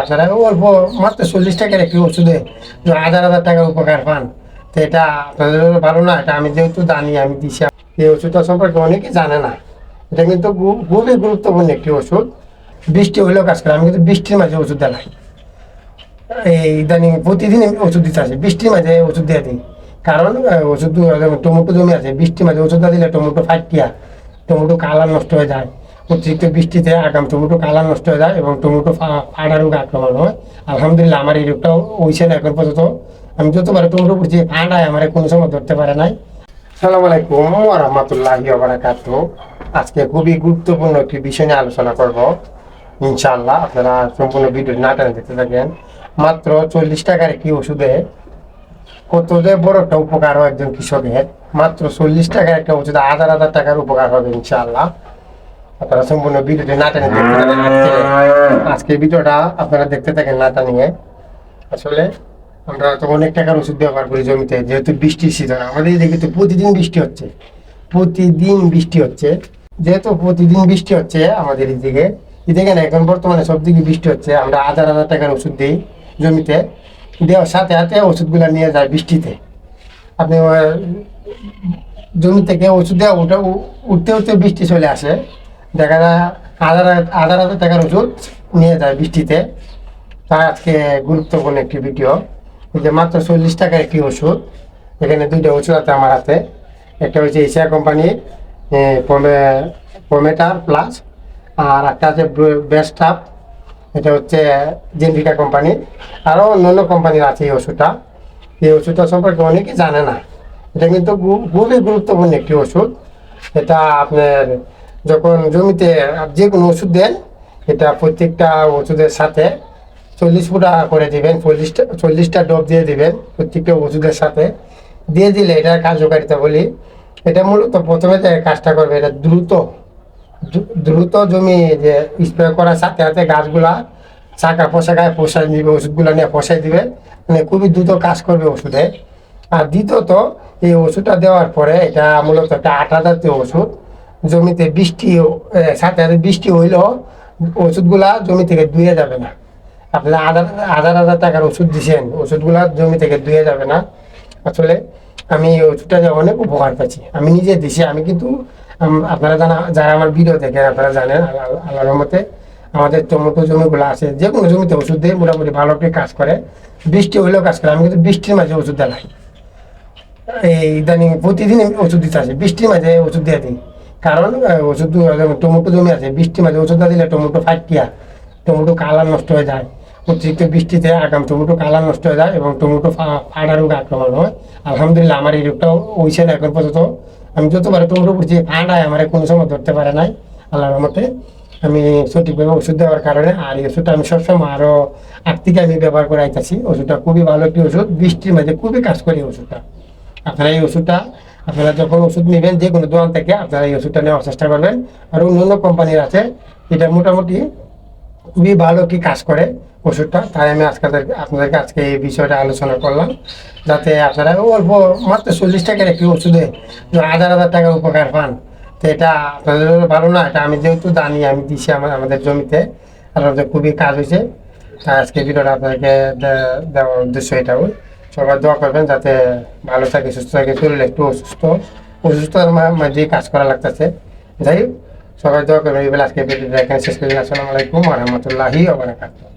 আপনারা অল্প মাত্র চল্লিশ টাকার একটি ওষুধে হাজার হাজার টাকার উপকার পান। তো এটা আপনাদের ভালো না, এটা আমি যেহেতু জানি, আমি দিছি। এই ওষুধটা সম্পর্কে অনেকে জানে না। এটা কিন্তু খুবই গুরুত্বপূর্ণ একটি ওষুধ। বৃষ্টি হলেও কাজ করে, আমি কিন্তু বৃষ্টির মাঝে ওষুধ দিলাই এই ইদানিং প্রতিদিন ওষুধ দিতে আসি, বৃষ্টির মাঝে ওষুধ দিয়ে দিই। কারণ ওষুধ টমেটো জমি আছে, বৃষ্টির মাঝে ওষুধ না দিলে টমেটো ফাটিয়া টমেটো কালার নষ্ট হয়ে যায়। অতিরিক্ত বৃষ্টিতে আগাম টমেটো কালার নষ্ট হয়ে যায় এবং টমেটো ফাটা রোগ আক্রমণ হয়। আলহামদুলিল্লাহ আমার এই রোগটা হয়েছে না এখন পর্যন্ত। আমি যতবার টমেটো করছি ফাটায় আমার কোনো সময় ধরতে পারে নাই। সালাম আলাইকুম রহমতুল্লাহি বারাকাত আজকে খুবই গুরুত্বপূর্ণ একটি বিষয় নিয়ে আলোচনা করব। ইনশাআল্লাহ আপনারা সম্পূর্ণ ভিডিও না টেনে দেখতে থাকেন। মাত্র চল্লিশ টাকার একটি ওষুধে কত যে বড় একটা উপকার হয় একজন কৃষকের। মাত্র চল্লিশ টাকার একটা ওষুধে হাজার হাজার টাকার উপকার হবে ইনশাআল্লাহ। আপনারা সম্পূর্ণ ভিডিওটি না টেনে দেখতে থাকেন। আজকে ভিডিওটা আপনারা দেখতে থাকেন না টানিয়ে। আসলে আমরা তো অনেক টাকার ওষুধ ব্যবহার করি জমিতে, যেহেতু বৃষ্টির সিজন আমাদের এদিকে তো প্রতিদিন বৃষ্টি হচ্ছে। প্রতিদিন বৃষ্টি হচ্ছে। যেহেতু প্রতিদিন বৃষ্টি হচ্ছে আমাদের এদিকে এদিকে না, এখন বর্তমানে সব দিকে বৃষ্টি হচ্ছে। আমরা হাজার হাজার টাকার ওষুধ দিই জমিতে। দেওয়ার সাথে সাথে ওষুধগুলো নিয়ে যায় বৃষ্টিতে। আপনি জমি থেকে ওষুধ দেওয়া উ- উঠতে উঠতে বৃষ্টি চলে আসে। দেখা যায় হাজার হাজার হাজার টাকার ওষুধ, নিয়ে যায় বৃষ্টিতে। তার আজকে গুরুত্বপূর্ণ একটি ভিডিও। যে মাত্র চল্লিশ টাকার একটি ওষুধ। এখানে দুইটা ওষুধ আছে আমার হাতে। একটা হচ্ছে এশিয়া কোম্পানির পমেটার প্লাস, আর একটা আছে বেস্টাপ। এটা হচ্ছে জেনভিকা কোম্পানি। আরও অন্য কোম্পানির আছে এই ওষুধটা। এই ওষুধটা সম্পর্কে অনেকে জানে না। এটা কিন্তু খুবই গুরুত্বপূর্ণ একটি ওষুধ। এটা আপনার যখন জমিতে যে কোনো ওষুধ দেন, এটা প্রত্যেকটা ওষুধের সাথে চল্লিশ ফুটা করে দিবেন, চল্লিশটা চল্লিশটা ডোব দিয়ে দিবেন প্রত্যেকটা ওষুধের সাথে। দিয়ে দিলে এটার কার্যকারিতা বলি, এটা মূলত প্রথমে যে কাজটা করবে, এটা দ্রুত দ্রুত জমি যে স্প্রে করার সাথে সাথে গাছগুলা চাকা পোশাকায় পোষায় দিবে ওষুধগুলো নিয়ে পোষাই দিবে মানে খুবই দ্রুত কাজ করবে ওষুধে। আর দ্বিতীয়ত, এই ওষুধটা দেওয়ার পরে এটা মূলত একটা আটা জাতীয় ওষুধ জমিতে বৃষ্টি সাথে বৃষ্টি হইলেও ওষুধগুলা জমি থেকে ধুয়ে যাবে না। আপনারা হাজার হাজার হাজার টাকার ওষুধ দিছেন, ওষুধগুলা জমি থেকে ধুয়ে যাবে না। আসলে আমি এই ওষুধটা অনেক উপকার পাচ্ছি। আমি নিজে দিছি, আমি কিন্তু আপনারা জানা, যারা আমার ভিডিও দেখেন, আপনারা জানেন, আল্লাহ- আল্লাহর রহমতে আমাদের টমেটো জমিগুলো আছে। যে কোনো জমিতে ওষুধ দিয়ে মোটামুটি ভালো করে কাজ করে। বৃষ্টি হইলেও কাজ করে, আমি কিন্তু বৃষ্টির মাঝে ওষুধ দিলাই এই ইদানিং প্রতিদিন ওষুধ দিতে আসি, বৃষ্টির মাঝে ওষুধ দিয়ে দিই। কারণ ওষুধ টমেটো জমি আছে বৃষ্টির মাঝে ওষুধ না দিলে টমেটো ফাটিয়া টমেটো কালার নষ্ট হয়ে যায়। অতিরিক্ত বৃষ্টিতে আগাম টমেটো কালার নষ্ট হয়ে যায় এবং টমেটো ফাটা রোগ আক্রমণ হয়। আলহামদুলিল্লাহ, আমার এই রোগটা হয়েছে না এখন পর্যন্ত। আমি যতবার টমেটো করছি ফাটায় আমার কোনো সময় ধরতে পারে নাই আল্লাহর রহমতে। আমি সঠিকভাবে ওষুধ দেওয়ার কারণে আর এই ওষুধটা আমি সবসময় আরও আগ থেকে আমি ব্যবহার করে আইতাছি ওষুধটা খুবই ভালো একটি ওষুধ, বৃষ্টির মাঝে খুবই কাজ করি ওষুধটা। আপনারা এই ওষুধটা আপনারা যখন ওষুধ নেবেন, যে কোনো দোকান থেকে আপনারা এই ওষুধটা নেওয়ার চেষ্টা করবেন। আর অন্য কোম্পানির আছে এটা মোটামুটি খুবই ভালো কি কাজ করে ওষুধটা। তাই আমি আজকে আপনাদেরকে আজকে এই বিষয়টা আলোচনা করলাম, যাতে আপনারা অল্প মাত্র চল্লিশ টাকার একটি ওষুধে হাজার হাজার টাকার উপকার পান। তো এটা আপনাদের জন্য ভালো না, এটা আমি যেহেতু জানি আমি দিছি আমার আমাদের জমিতে। আর খুবই কাজ হয়েছে। আজকে ভিডিওটা আপনাদেরকে দেওয়ার উদ্দেশ্য এটাও। সবাই দোয়া করবেন যাতে ভালো থাকে, সুস্থ থাকে, শরীর একটু অসুস্থ। অসুস্থতার মাঝে কাজ করা লাগতেছে। যাই সবাই দোয়া করবেন, এই বেলা আজকে ভিডিওটা এখানে শেষ করে। আসসালামু আলাইকুম রহমতুল্লাহি ওবরাকাতুহ